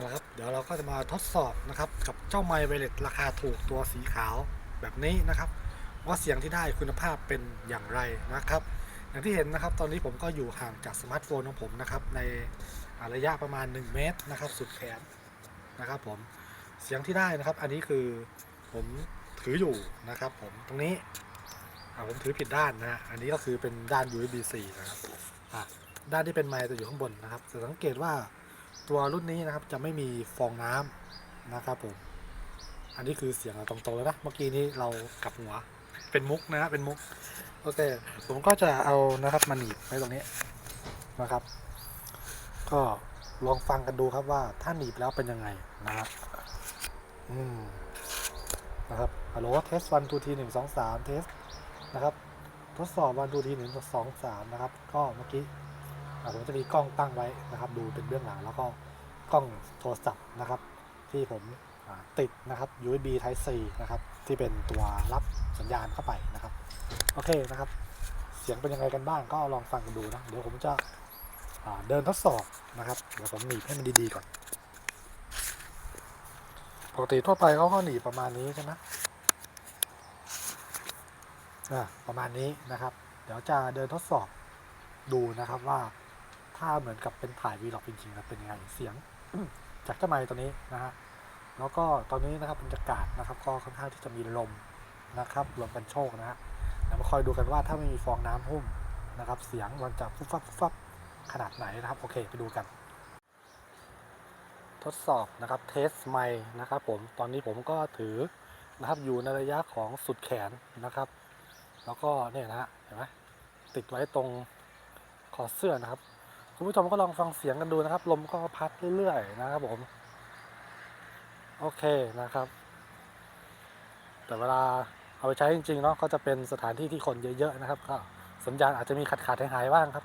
เอาละครับ เดี๋ยวเราก็จะมาทดสอบนะครับ กับเจ้าไมค์ไวเลสราคาถูกตัวสีขาวแบบนี้นะครับ ว่าเสียงที่ได้คุณภาพเป็นอย่างไรนะครับ อย่างที่เห็นนะครับ ตอนนี้ผมก็อยู่ห่างจากสมาร์ทโฟนของผมนะครับ ในระยะประมาณ 1 เมตรนะครับ สุดแขนนะครับผมเสียงที่ได้นะครับ อันนี้คือผมถืออยู่นะครับ ผมตรงนี้ผมถือผิดด้านนะฮะอันนี้ก็คือเป็นด้าน USB-C นะครับด้านที่เป็นไมค์จะอยู่ข้างบนนะครับจะสังเกตว่า ตัวรุ่นนี้นะครับจะไม่มีฟองน้ำนะครับผม อันนี้คือเสียงเราตรงๆแล้วนะ เมื่อกี้นี้เรากลับหัว เป็นมุกนะเป็นมุก โอเค ผมก็จะเอานะครับมาหนีบไว้ตรงนี้นะครับ ก็ลองฟังกันดูครับว่าถ้าหนีบแล้วเป็นยังไงนะครับ อืมนะครับฮัลโหลเทสวันทูทีหนึ่งสองสามเทสนะครับ ทดสอบวันทูทีหนึ่งสองสามนะครับ ก็เมื่อกี้ ผมจะมีกล้องตั้งไว้นะครับ ดูเป็นเบื้องหลังแล้วก็กล้องโทรศัพท์นะครับ ที่ผมติดนะครับ USB Type C นะครับที่เป็นตัวรับสัญญาณเข้าไปนะครับ โอเคนะครับ เสียงเป็นยังไงกันบ้างก็ลองฟังกันดูนะ เดี๋ยวผมจะเดินทดสอบนะครับ เดี๋ยวผมหนีบให้มันดีๆก่อน ปกติทั่วไปเขาก็หนีบประมาณนี้ใช่ไหมประมาณนี้นะครับ เดี๋ยวจะเดินทดสอบดูนะครับว่า ถ้าเหมือนกับเป็นถ่ายวีล็อกจริงๆนะเป็นยังไงเสียง จากเจ้าไมค์ตัวนี้นะฮะแล้วก็ตอนนี้นะครับบรรยากาศนะครับ ก็ค่อนข้างที่จะมีลมนะครับลมกันโชกนะฮะเดี๋ยวมาคอยดูกันว่าถ้าไม่มีฟองน้ำหุ้มนะครับ เสียงมันจะฟุบฟับฟุบฟับขนาดไหนนะครับ โอเคไปดูกัน ทดสอบนะครับเทสไมค์นะครับผมตอนนี้ผมก็ถือนะครับอยู่ในระยะของสุดแขนนะครับ แล้วก็เนี่ยนะฮะเห็นไหมติดไว้ตรงคอเสื้อนะครับ คุณผู้ชมก็ลองฟังเสียงกันดูนะครับ ลมก็พัดเรื่อยๆนะครับผม โอเคนะครับ แต่เวลาเอาไปใช้จริงๆเนาะก็จะเป็นสถานที่ที่คนเยอะๆนะครับ ก็สัญญาณอาจจะมีขาดๆหายๆบ้างครับ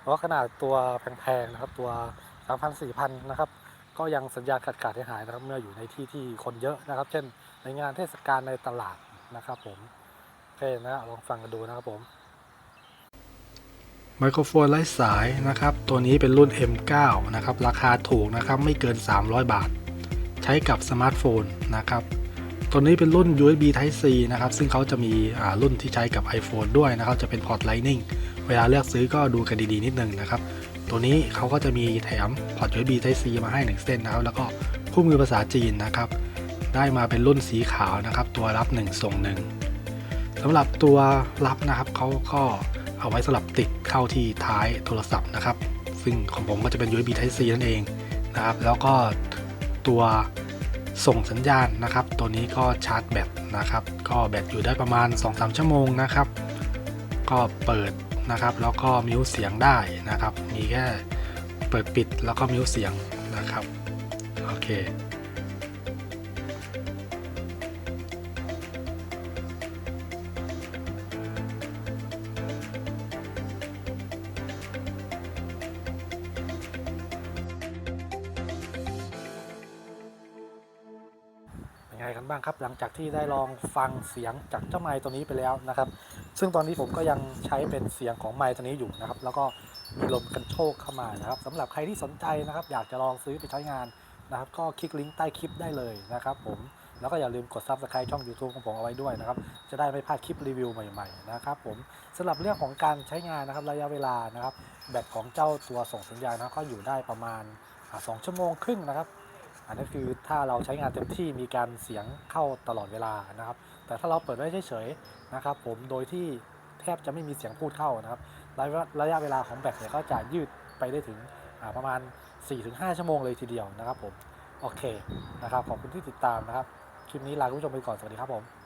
เพราะขนาดตัวแพงๆนะครับตัว3,000 4,000นะครับ ก็ยังสัญญาณขาดๆหายนะครับ เมื่ออยู่ในที่ที่คนเยอะนะครับ เช่นในงานเทศกาลในตลาดนะครับผมโอเคนะลองฟังกันดูนะครับผม ไมโครโฟนไร้สายนะครับ ตัวนี้เป็นรุ่น M9 นะครับ ราคาถูกนะครับ ไม่เกิน 300 บาท ใช้กับสมาร์ทโฟนนะครับ ตัวนี้เป็นรุ่น USB Type C นะครับ ซึ่งเขาจะมีอ่ารุ่นที่ใช้กับ iPhone ด้วยนะครับ จะเป็นพอร์ต Lightning เวลาเลือกซื้อก็ดูกันดีๆนิดนึงนะครับ ตัวนี้เขาก็จะมีแถมพอร์ต USB Type C มาให้ 1 เส้นนะครับ แล้วก็คู่มือภาษาจีนนะครับ ได้มาเป็นรุ่นสีขาวนะครับ ตัวรับ 1 ส่ง1สำหรับตัวรับนะครับเขาก็ เอาไว้สำหรับติดเข้าที่ท้ายโทรศัพท์นะครับ ซึ่งของผมก็จะเป็น USB Type C นั่นเองนะครับ แล้วก็ตัวส่งสัญญาณนะครับ ตัวนี้ก็ชาร์จแบตนะครับ ก็แบตอยู่ได้ประมาณ 2-3 ชั่วโมงนะครับ ก็เปิดนะครับ แล้วก็มิวเสียงได้นะครับ มีแค่เปิดปิดแล้วก็มิวเสียงนะครับ โอเค กันบ้างครับ หลังจากที่ได้ลองฟังเสียงจากเจ้าไมค์ตัวนี้ไปแล้วนะครับ ซึ่งตอนนี้ผมก็ยังใช้เป็นเสียงของไมค์ตัวนี้อยู่นะครับ แล้วก็มีลมกันโชกเข้ามานะครับสำหรับใครที่สนใจนะครับ อยากจะลองซื้อไปใช้งานนะครับ ก็คลิกลิงก์ใต้คลิปได้เลยนะครับ ผมแล้วก็อย่าลืมกด subscribe ช่อง YouTube ของผมเอาไว้ด้วยนะครับ จะได้ไม่พลาดคลิปรีวิวใหม่ๆนะครับผมสำหรับเรื่องของการใช้งานนะครับระยะเวลานะครับ แบตของเจ้าตัวส่งสัญญาณนะก็อยู่ได้ประมาณอ่าสองชั่วโมงครึ่งนะครับ อันนี้คือถ้าเราใช้งานเต็มที่มีการเสียงเข้าตลอดเวลานะครับ แต่ถ้าเราเปิดไว้เฉยๆนะครับ ผมโดยที่แทบจะไม่มีเสียงพูดเข้านะครับระยะระยะเวลาของแบตเนี่ยก็จะยืดไปได้ถึงประมาณ 4-5 ชั่วโมงเลยทีเดียวนะครับผม โอเคนะครับขอบคุณที่ติดตามนะครับ คลิปนี้ลาคุณผู้ชมไปก่อน สวัสดีครับผม